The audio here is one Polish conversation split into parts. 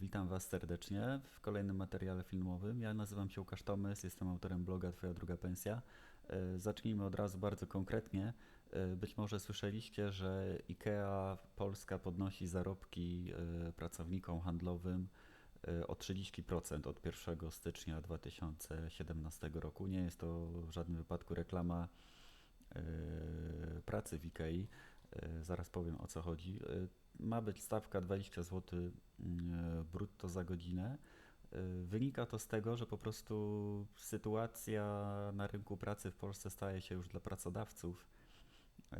Witam Was serdecznie w kolejnym materiale filmowym. Ja nazywam się Łukasz Tomys, jestem autorem bloga Twoja druga pensja. E, zacznijmy od razu bardzo konkretnie. E, być może słyszeliście, że IKEA Polska podnosi zarobki e, pracownikom handlowym o 30% od 1 stycznia 2017 roku. Nie jest to w żadnym wypadku reklama pracy w IKEA. Zaraz powiem o co chodzi ma być stawka 20 zł mm, brutto za godzinę. Y, wynika to z tego, że po prostu sytuacja na rynku pracy w Polsce staje się już dla pracodawców y,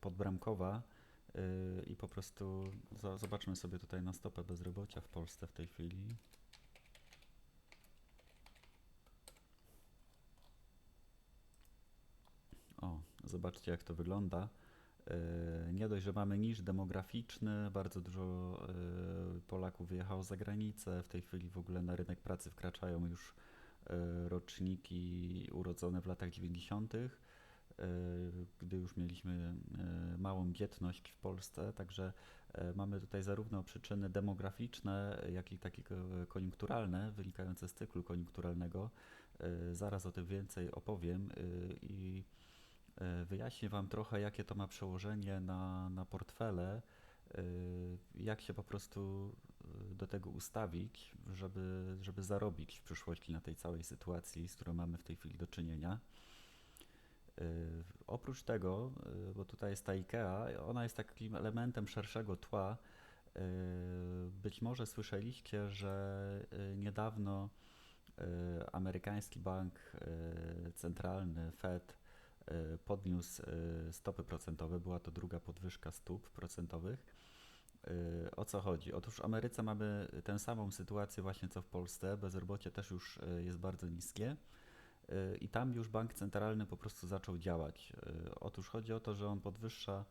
podbramkowa i po prostu zobaczmy sobie tutaj na stopę bezrobocia w Polsce w tej chwili. O, zobaczcie jak to wygląda. E, nie dość, że mamy niż demograficzny, bardzo dużo e, Polaków wyjechało za granicę. W tej chwili w ogóle na rynek pracy wkraczają już e, roczniki urodzone w latach 90., gdy już mieliśmy małą dzietność w Polsce. Także mamy tutaj zarówno przyczyny demograficzne, jak i takie koniunkturalne, wynikające z cyklu koniunkturalnego. Zaraz o tym więcej opowiem i wyjaśnię Wam trochę, jakie to ma przełożenie na, na portfele, e, jak się po prostu e, do tego ustawić, żeby, żeby zarobić w przyszłości na tej całej sytuacji, z którą mamy w tej chwili do czynienia. Oprócz tego, bo tutaj jest ta IKEA, ona jest takim elementem szerszego tła. Być może słyszeliście, że niedawno amerykański bank centralny Fed E, podniósł e, stopy procentowe, była to druga podwyżka stóp procentowych. E, o co chodzi? Otóż w Ameryce mamy tę samą sytuację właśnie co w Polsce. Bezrobocie też już jest bardzo niskie i tam już bank centralny po prostu zaczął działać. Otóż chodzi o to, że on podwyższa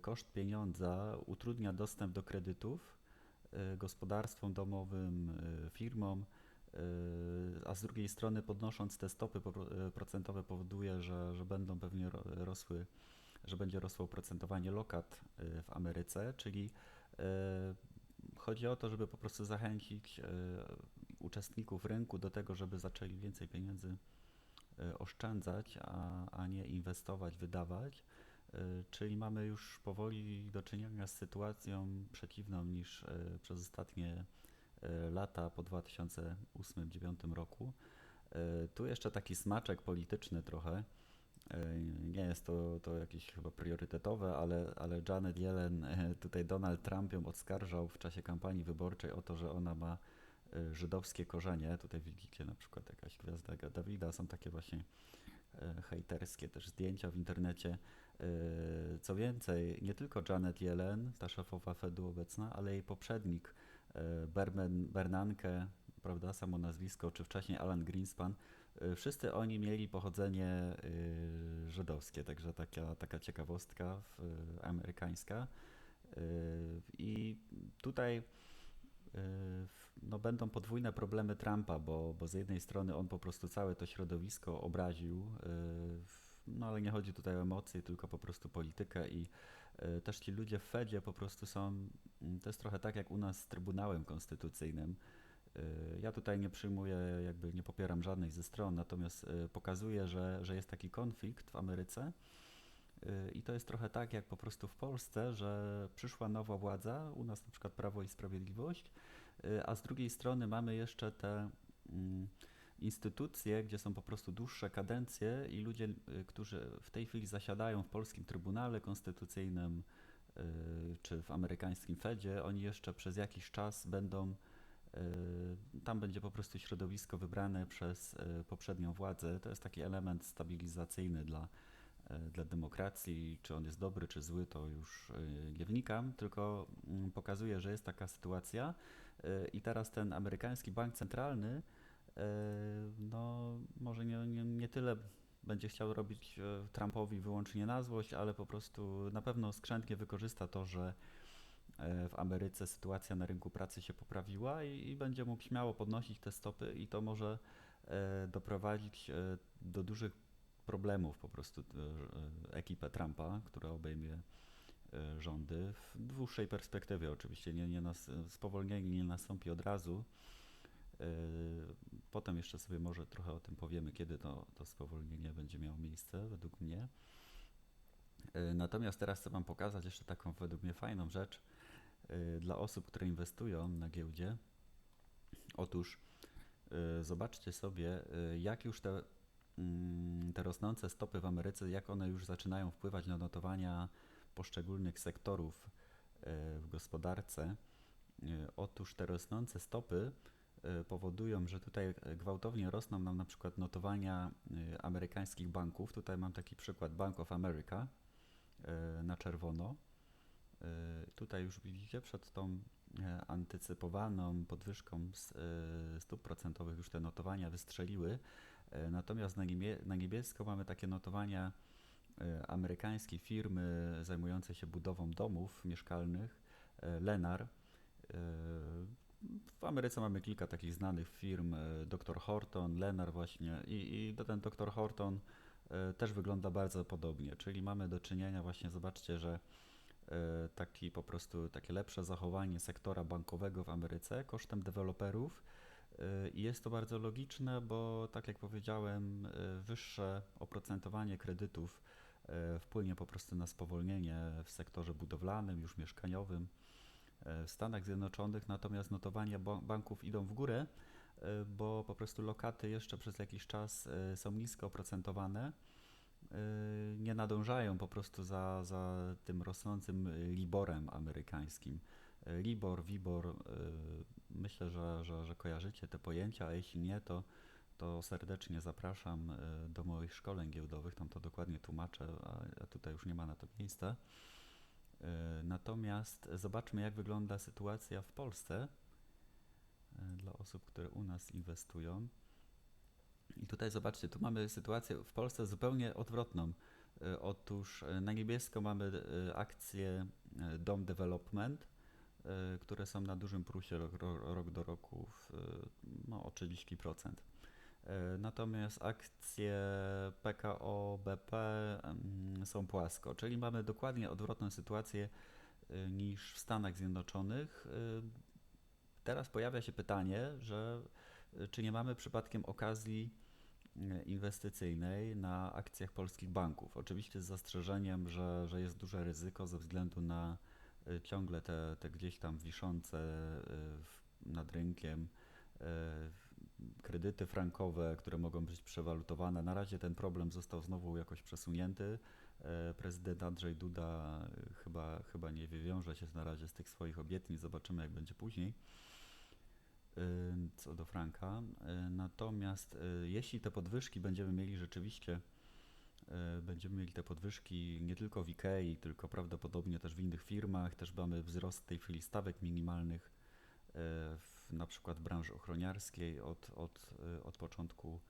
koszt pieniądza, utrudnia dostęp do kredytów gospodarstwom domowym, firmom a z drugiej strony podnosząc te stopy yy, procentowe powoduje, że, że będą pewnie rosły, że będzie rosło oprocentowanie lokat yy, w Ameryce, czyli chodzi o to, żeby po prostu zachęcić uczestników rynku do tego, żeby zaczęli więcej pieniędzy oszczędzać, a, a nie inwestować, wydawać. Czyli mamy już powoli do czynienia z sytuacją przeciwną niż przez ostatnie lata po 2008-2009 roku. E, tu jeszcze taki smaczek polityczny trochę. E, nie jest to, to jakieś chyba priorytetowe, ale, ale Janet Yellen, tutaj Donald Trump ją odskarżał w czasie kampanii wyborczej o to, że ona ma żydowskie korzenie. Tutaj widzicie na przykład jakaś gwiazda Dawida, są takie właśnie hejterskie też zdjęcia w internecie. Co więcej, nie tylko Janet Yellen, ta szefowa Fedu obecna, ale jej poprzednik E, Bernanke, prawda, samo nazwisko, czy wcześniej Alan Greenspan, e, wszyscy oni mieli pochodzenie e, żydowskie, także taka, taka ciekawostka amerykańska. I tutaj no, będą podwójne problemy Trumpa, bo, bo z jednej strony on po prostu całe to środowisko obraził, no ale nie chodzi tutaj o emocje, tylko po prostu politykę i też ci ludzie w Fedzie po prostu są, mm, to jest trochę tak jak u nas z Trybunałem Konstytucyjnym. E, ja tutaj nie przyjmuję, jakby nie popieram żadnej ze stron, natomiast e, pokazuję, że, że jest taki konflikt w Ameryce. I to jest trochę tak jak po prostu w Polsce, że przyszła nowa władza, u nas na przykład Prawo i Sprawiedliwość, a z drugiej strony mamy jeszcze te mm, instytucje, gdzie są po prostu dłuższe kadencje i ludzie, y, którzy w tej chwili zasiadają w polskim Trybunale Konstytucyjnym y, czy w amerykańskim Fedzie, oni jeszcze przez jakiś czas będą, y, tam będzie po prostu środowisko wybrane przez poprzednią władzę. To jest taki element stabilizacyjny dla, dla demokracji. Czy on jest dobry, czy zły, to już nie wnikam, tylko mm, pokazuje, że jest taka sytuacja. I teraz ten amerykański bank centralny no może nie, nie, nie tyle będzie chciał robić e, Trumpowi wyłącznie na złość, ale po prostu na pewno skrzętnie wykorzysta to, że e, w Ameryce sytuacja na rynku pracy się poprawiła i, i będzie mógł śmiało podnosić te stopy i to może doprowadzić do dużych problemów po prostu ekipę Trumpa, która obejmie rządy w dłuższej perspektywie oczywiście. Nie, nie nas, spowolnienie nie nastąpi od razu. Y, Potem jeszcze sobie może trochę o tym powiemy, kiedy to, to spowolnienie będzie miało miejsce, według mnie. Y, Natomiast teraz chcę Wam pokazać jeszcze taką według mnie fajną rzecz y, dla osób, które inwestują na giełdzie. Otóż zobaczcie sobie, jak już te, mm, te rosnące stopy w Ameryce, jak one już zaczynają wpływać na notowania poszczególnych sektorów w gospodarce. Otóż te rosnące stopy powodują, że tutaj y, gwałtownie rosną nam na przykład notowania y, amerykańskich banków. Tutaj mam taki przykład Bank of America y, na czerwono. Y, Tutaj już widzicie przed tą antycypowaną podwyżką stóp procentowych już te notowania wystrzeliły. Natomiast na, niebie, na niebiesko mamy takie notowania e, amerykańskiej firmy zajmującej się budową domów mieszkalnych, Lennar. E, W Ameryce mamy kilka takich znanych firm, e, Dr. Horton, Lennar właśnie i, i ten Dr. Horton e, też wygląda bardzo podobnie, czyli mamy do czynienia właśnie, zobaczcie, że e, taki po prostu takie lepsze zachowanie sektora bankowego w Ameryce kosztem deweloperów. I jest to bardzo logiczne, bo tak jak powiedziałem, wyższe oprocentowanie kredytów wpłynie po prostu na spowolnienie w sektorze budowlanym, już mieszkaniowym w Stanach Zjednoczonych, natomiast notowania ba- banków idą w górę, e, bo po prostu lokaty jeszcze przez jakiś czas e, są nisko oprocentowane nie nadążają po prostu za, za tym rosnącym Liborem amerykańskim. Libor, Wibor, myślę, że, że, że kojarzycie te pojęcia, a jeśli nie, to, to serdecznie zapraszam do moich szkoleń giełdowych, tam to dokładnie tłumaczę, a tutaj już nie ma na to miejsca. Y, Natomiast zobaczmy, jak wygląda sytuacja w Polsce y, dla osób, które u nas inwestują. I tutaj zobaczcie, tu mamy sytuację w Polsce zupełnie odwrotną. E, Otóż e, na niebiesko mamy e, akcje e, Dom Development, e, które są na dużym plusie rok, ro- rok do roku w, e, no, o 30%. E, Natomiast akcje PKO BP są płasko, czyli mamy dokładnie odwrotną sytuację e, niż w Stanach Zjednoczonych. E, Teraz pojawia się pytanie, że czy nie mamy przypadkiem okazji inwestycyjnej na akcjach polskich banków. Oczywiście z zastrzeżeniem, że, że jest duże ryzyko ze względu na ciągle te, te gdzieś tam wiszące nad rynkiem kredyty frankowe, które mogą być przewalutowane. Na razie ten problem został znowu jakoś przesunięty. E, Prezydent Andrzej Duda e, chyba, chyba nie wywiąże się na razie z tych swoich obietnic. Zobaczymy, jak będzie później y, co do franka. Natomiast jeśli te podwyżki będziemy mieli rzeczywiście, będziemy mieli te podwyżki nie tylko w IKEA, tylko prawdopodobnie też w innych firmach, też mamy wzrost w tej chwili stawek minimalnych w, na przykład branży ochroniarskiej od, od, y, od początku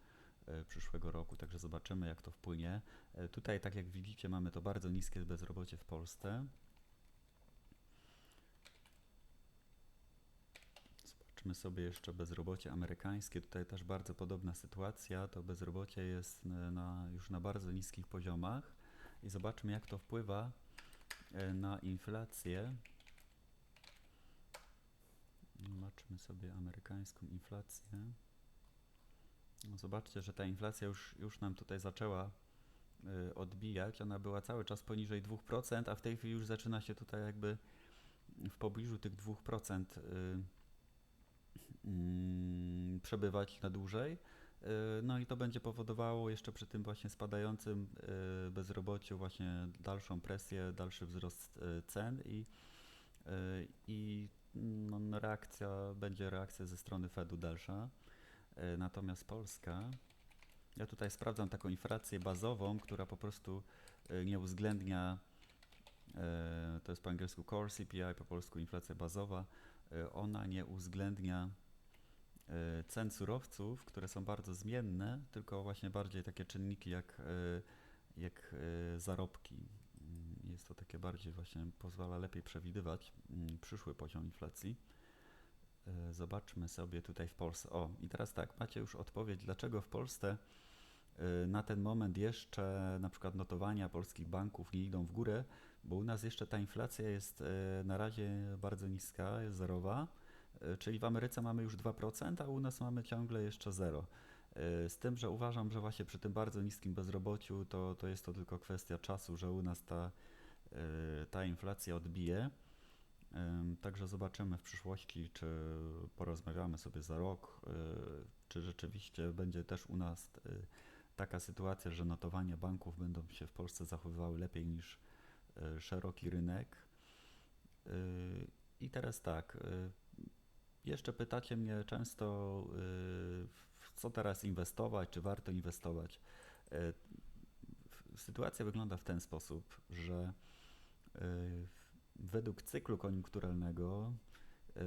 y, przyszłego roku, także zobaczymy jak to wpłynie. Tutaj tak jak widzicie mamy to bardzo niskie bezrobocie w Polsce. Zobaczmy sobie jeszcze bezrobocie amerykańskie. Tutaj też bardzo podobna sytuacja. To bezrobocie jest na, już na bardzo niskich poziomach. I zobaczmy, jak to wpływa e, na inflację. Zobaczmy sobie amerykańską inflację. No Zobaczcie, że ta inflacja już, już nam tutaj zaczęła y, odbijać. Ona była cały czas poniżej 2%, a w tej chwili już zaczyna się tutaj jakby w pobliżu tych 2% y, mm, przebywać na dłużej. Y, No i to będzie powodowało jeszcze przy tym właśnie spadającym bezrobociu właśnie dalszą presję, dalszy wzrost cen i, i no, reakcja będzie reakcja ze strony Fedu dalsza. Y, Natomiast Polska, ja tutaj sprawdzam taką inflację bazową, która po prostu y, nie uwzględnia, y, to jest po angielsku core CPI, po polsku inflacja bazowa, ona nie uwzględnia cen surowców, które są bardzo zmienne, tylko właśnie bardziej takie czynniki jak, jak zarobki. To takie bardziej właśnie, pozwala lepiej przewidywać mm, przyszły poziom inflacji. Y, Zobaczmy sobie tutaj w Polsce. O, i teraz tak, macie już odpowiedź, dlaczego w Polsce y, na ten moment jeszcze na przykład notowania polskich banków nie idą w górę. bo u nas jeszcze ta inflacja jest e, na razie bardzo niska, jest zerowa, e, czyli w Ameryce mamy już 2%, a u nas mamy ciągle jeszcze zero. E, Z tym, że uważam, że właśnie przy tym bardzo niskim bezrobociu to, to jest to tylko kwestia czasu, że u nas ta, e, ta inflacja odbije. Także zobaczymy w przyszłości, czy porozmawiamy sobie za rok, e, czy rzeczywiście będzie też u nas e, taka sytuacja, że notowania banków będą się w Polsce zachowywały lepiej niż szeroki rynek. I teraz tak, jeszcze pytacie mnie często, w co teraz inwestować, czy warto inwestować. Sytuacja wygląda w ten sposób, że według cyklu koniunkturalnego y,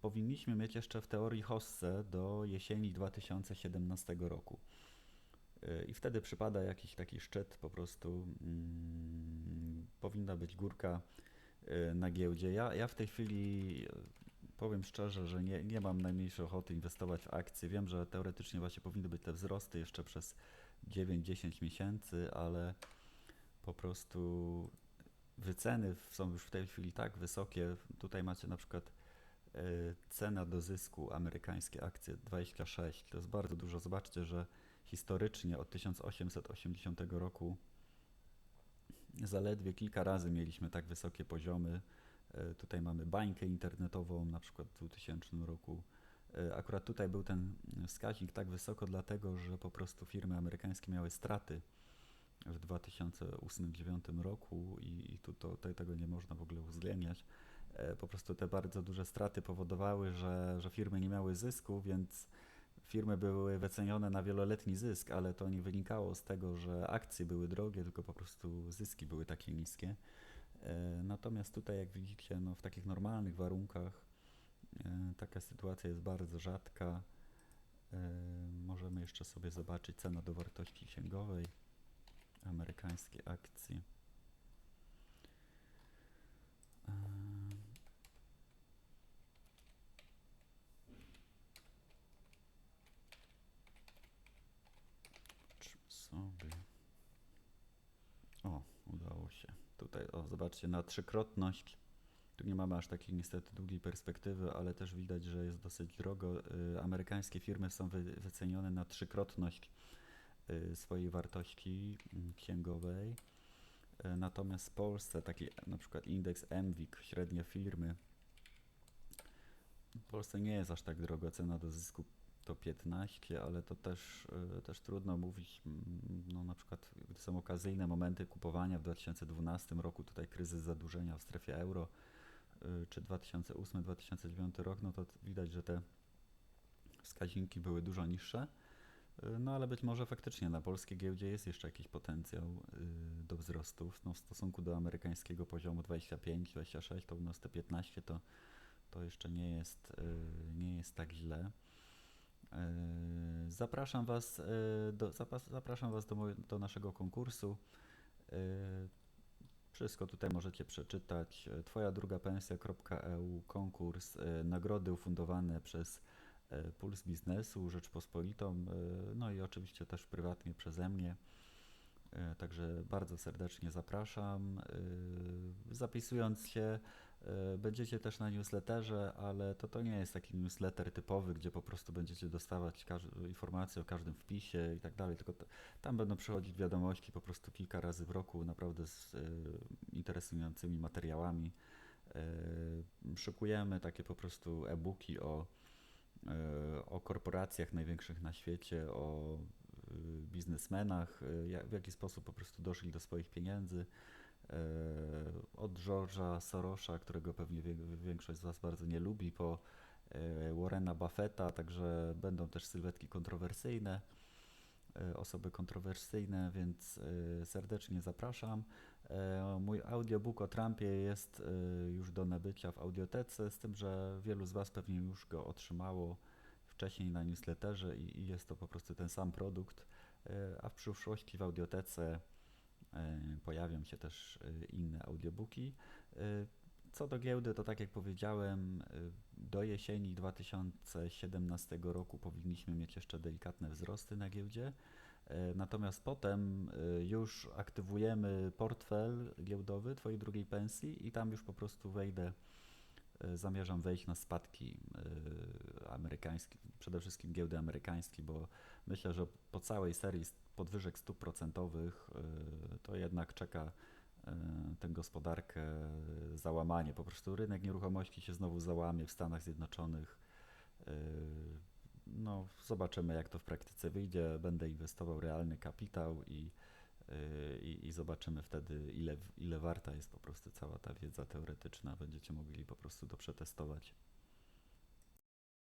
powinniśmy mieć jeszcze w teorii hossę do jesieni 2017 roku. Y, I wtedy przypada jakiś taki szczyt, po prostu mm, powinna być górka y, na giełdzie. Ja, ja w tej chwili powiem szczerze, że nie, nie mam najmniejszej ochoty inwestować w akcje. Wiem, że teoretycznie właśnie powinny być te wzrosty jeszcze przez 9-10 miesięcy, ale po prostu wyceny są już w tej chwili tak wysokie. Tutaj macie na przykład e, cena do zysku amerykańskie akcje 26. To jest bardzo dużo. Zobaczcie, że historycznie od 1880 roku zaledwie kilka razy mieliśmy tak wysokie poziomy. E, Tutaj mamy bańkę internetową, na przykład w 2000 roku. E, Akurat tutaj był ten wskaźnik tak wysoko, dlatego że po prostu firmy amerykańskie miały straty w 2008-2009 roku i, i tu to, tutaj tego nie można w ogóle uwzględniać. E, Po prostu te bardzo duże straty powodowały, że, że firmy nie miały zysku, więc firmy były wycenione na wieloletni zysk, ale to nie wynikało z tego, że akcje były drogie, tylko po prostu zyski były takie niskie. E, Natomiast tutaj, jak widzicie, no, w takich normalnych warunkach e, taka sytuacja jest bardzo rzadka. Możemy jeszcze sobie zobaczyć cena do wartości księgowej amerykańskie akcje. Em, Patrzmy sobie. O, udało się. Tutaj, o, zobaczcie, na trzykrotność. Tu nie mamy aż takiej niestety długiej perspektywy, ale też widać, że jest dosyć drogo. Y, Amerykańskie firmy są wy, wycenione na trzykrotność y, swojej wartości mm, księgowej. E, Natomiast w Polsce taki na przykład indeks MWIG, średnie firmy, w Polsce nie jest aż tak drogo, cena do zysku to 15, ale to też, e, też trudno mówić, no na przykład gdy są okazyjne momenty kupowania w 2012 roku, tutaj kryzys zadłużenia w strefie euro, y, czy 2008-2009 rok, no to widać, że te wskaźniki były dużo niższe. Y, No ale być może faktycznie na polskiej giełdzie jest jeszcze jakiś potencjał y, do wzrostów. No, w stosunku do amerykańskiego poziomu 25-26, to u nas te 15 to, to jeszcze nie jest, y, nie jest tak źle. Y, Zapraszam Was, do, zapraszam was do, do naszego konkursu. Y, Wszystko tutaj możecie przeczytać. Twoja druga pensja.eu konkurs, nagrody ufundowane przez e, Puls Biznesu, Rzeczpospolitą, e, no i oczywiście też prywatnie przeze mnie. E, Także bardzo serdecznie zapraszam. E, Zapisując się, e, będziecie też na newsletterze, ale to, to nie jest taki newsletter typowy, gdzie po prostu będziecie dostawać informacje o każdym wpisie i tak dalej, tylko tam będą przychodzić wiadomości po prostu kilka razy w roku, naprawdę z e, interesującymi materiałami. E, Szykujemy takie po prostu e-booki o e, o korporacjach największych na świecie, o y, biznesmenach, y, w jaki sposób po prostu doszli do swoich pieniędzy. E, Od George'a Sorosza, którego pewnie większość z Was bardzo nie lubi, po e, Warrena Buffetta, także będą też sylwetki kontrowersyjne, e, osoby kontrowersyjne, więc serdecznie zapraszam. Mój audiobook o Trumpie jest już do nabycia w audiotece, z tym, że wielu z Was pewnie już go otrzymało wcześniej na newsletterze i, jest to po prostu ten sam produkt, a w przyszłości w audiotece pojawią się też e, inne audiobooki. E, Co do giełdy, to tak jak powiedziałem, e, do jesieni 2017 roku powinniśmy mieć jeszcze delikatne wzrosty na giełdzie. E, Natomiast potem e, już aktywujemy portfel giełdowy Twojej drugiej pensji i tam już po prostu wejdę, e, zamierzam wejść na spadki e, amerykańskie, przede wszystkim giełdy amerykańskie, bo myślę, że po całej serii podwyżek stóp procentowych e, to jednak czeka e, tę gospodarkę załamanie. Po prostu rynek nieruchomości się znowu załamie w Stanach Zjednoczonych. No, zobaczymy, jak to w praktyce wyjdzie. Będę inwestował realny kapitał i, i, i zobaczymy wtedy, ile, ile warta jest po prostu cała ta wiedza teoretyczna. Będziecie mogli po prostu to przetestować.